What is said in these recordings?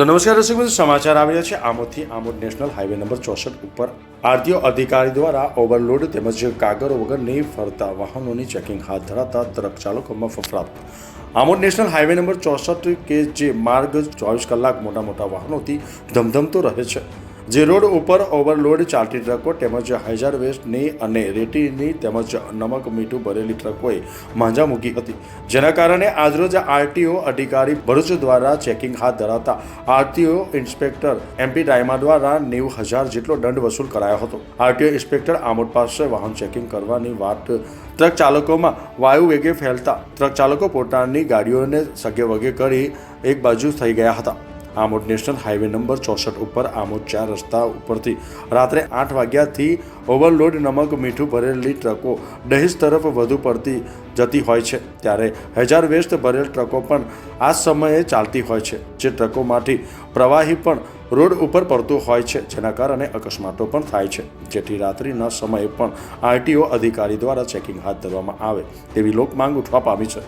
તો નમસ્કાર દર્શક સમાચાર આવી રહ્યા છે. આમોદથી આમોદ નેશનલ હાઈવે નંબર ચોસઠ ઉપર આરટીઓ અધિકારી દ્વારા ઓવરલોડ તેમજ કાગળો વગર નહીં ફરતા વાહનોની ચેકિંગ હાથ ધરાતા ટ્રક ચાલકોમાં ફફડાટ આમોદ નેશનલ હાઈવે નંબર ચોસઠ કે જે માર્ગ ચોવીસ કલાક મોટા મોટા વાહનોથી ધમધમતો રહે છે. જે રોડ ઉપર ઓવરલોડ ચાલતી ટ્રકો તેમજ હાઇઝાર વેસ્ટની અને રેતીની તેમજ નમક મીઠું ભરેલી ટ્રકોએ માંજા મૂકી હતી. જેના કારણે આજરોજ આરટીઓ અધિકારી ભરૂચ દ્વારા ચેકિંગ હાથ ધરાતા આરટીઓ ઇન્સ્પેક્ટર એમપી ડાયમા દ્વારા નેવું હજાર જેટલો દંડ વસૂલ કરાયો હતો. આરટીઓ ઇન્સ્પેક્ટર આમોદ પાસે વાહન ચેકિંગ કરવાની વાત ટ્રક ચાલકોમાં વાયુ વેગે ફેલતા ટ્રક ચાલકો પોતાની ગાડીઓને સગે વગે કરી એક બાજુ થઈ ગયા હતા. આમોદ નેશનલ હાઈવે નંબર ચોસઠ ઉપર આમોદ ચાર રસ્તા ઉપરથી રાત્રે આઠ વાગ્યાથી ઓવરલોડ નમક, મીઠું ભરેલી ટ્રકો દહેજ તરફ વધુ પડતી જતી હોય છે. ત્યારે હજાર વેસ્ટ ભરેલ ટ્રકો પણ આ સમયે ચાલતી હોય છે, જે ટ્રકોમાંથી પ્રવાહી પણ રોડ ઉપર પડતું હોય છે, જેના કારણે અકસ્માતો પણ થાય છે. જેથી રાત્રિના સમયે પણ આરટીઓ અધિકારી દ્વારા ચેકિંગ હાથ ધરવામાં આવે, તેવી લોક માંગ ઉઠવા પામી છે.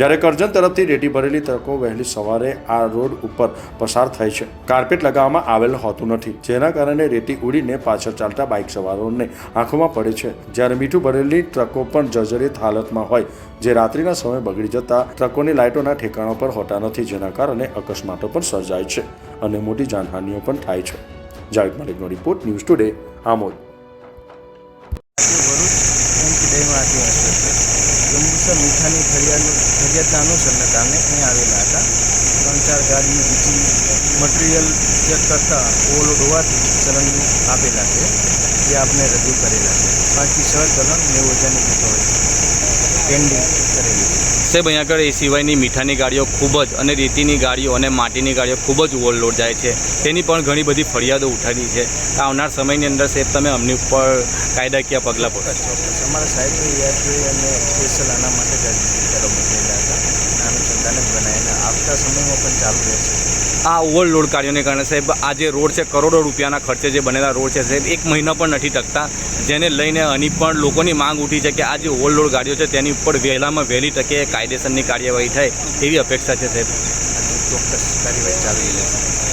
જ્યારે કરજણ તરફથી રેતી ભરેલી ટ્રકો વહેલી સવારે આ રોડ ઉપર પસાર થાય છે. કાર્પેટ લગાવવામાં આવેલ હોતું નથી, જેના કારણે રેતી ઉડીને પાછળ ચાલતા બાઇક સવારોને આંખોમાં પડે છે. જ્યારે મીઠું ભરેલી ટ્રકો પણ જર્જરિત હાલતમાં હોય, જે રાત્રિના સમયે બગડી જતા ટ્રકોની લાઇટોના ઠેકાણા પર હોતા નથી, જેના કારણે અકસ્માતો પણ સર્જાય છે અને મોટી જાનહાનિઓ પણ થાય છે. Javed મલિકનો report news today, Amod. Bharuch MP ડેમાંથી inspector Jambusar મીઠાની ફરિયાદ ફરિયાદના અનુસરને કારણે અહીં આવેલા હતા. ત્રણ ચાર ગાડીની બીજી મટીરિયલ ચેક કરતાં ઓવરલોડ હોવાથી ચલણ આપેલા છે. જે આપણે રજૂ કરેલા છે. બાકી છ ચલણ નેવું હજારની હોય પેન્ડિંગ સાહેબ, અહીંયા આગળ એ સિવાયની મીઠાની ગાડીઓ ખૂબ જ અને રેતીની ગાડીઓ અને માટીની ગાડીઓ ખૂબ જ ઓવરલોડ જાય છે. તેની પણ ઘણી બધી ફરિયાદો ઉઠાવી છે. આવનાર સમયની અંદર સાહેબ, તમે અમની ઉપર કાયદાકીય પગલાં ચોક્કસ અમારા સાહેબ યાદ જોઈ અને સ્પેશિયલ આના માટે અનુસંધાને બનાવીને આવતા સમયમાં પણ ચાલુ રહેશે. આ ઓવરલોડ કાર્યોને કારણે સાહેબ આ જે રોડ છે, કરોડો રૂપિયાના ખર્ચે જે બનેલા રોડ છે સાહેબ, એક મહિના પણ નથી ટકતા. જેને લઈને અહીં પણ લોકોની માંગ ઉઠી છે કે આ જે ઓવરલોડ ગાડીઓ છે તેની ઉપર વહેલામાં વહેલી તકે કાયદેસરની કાર્યવાહી થાય એવી અપેક્ષા છે સાહેબ. ચોક્કસ કાર્યવાહી ચાલુ રહેશે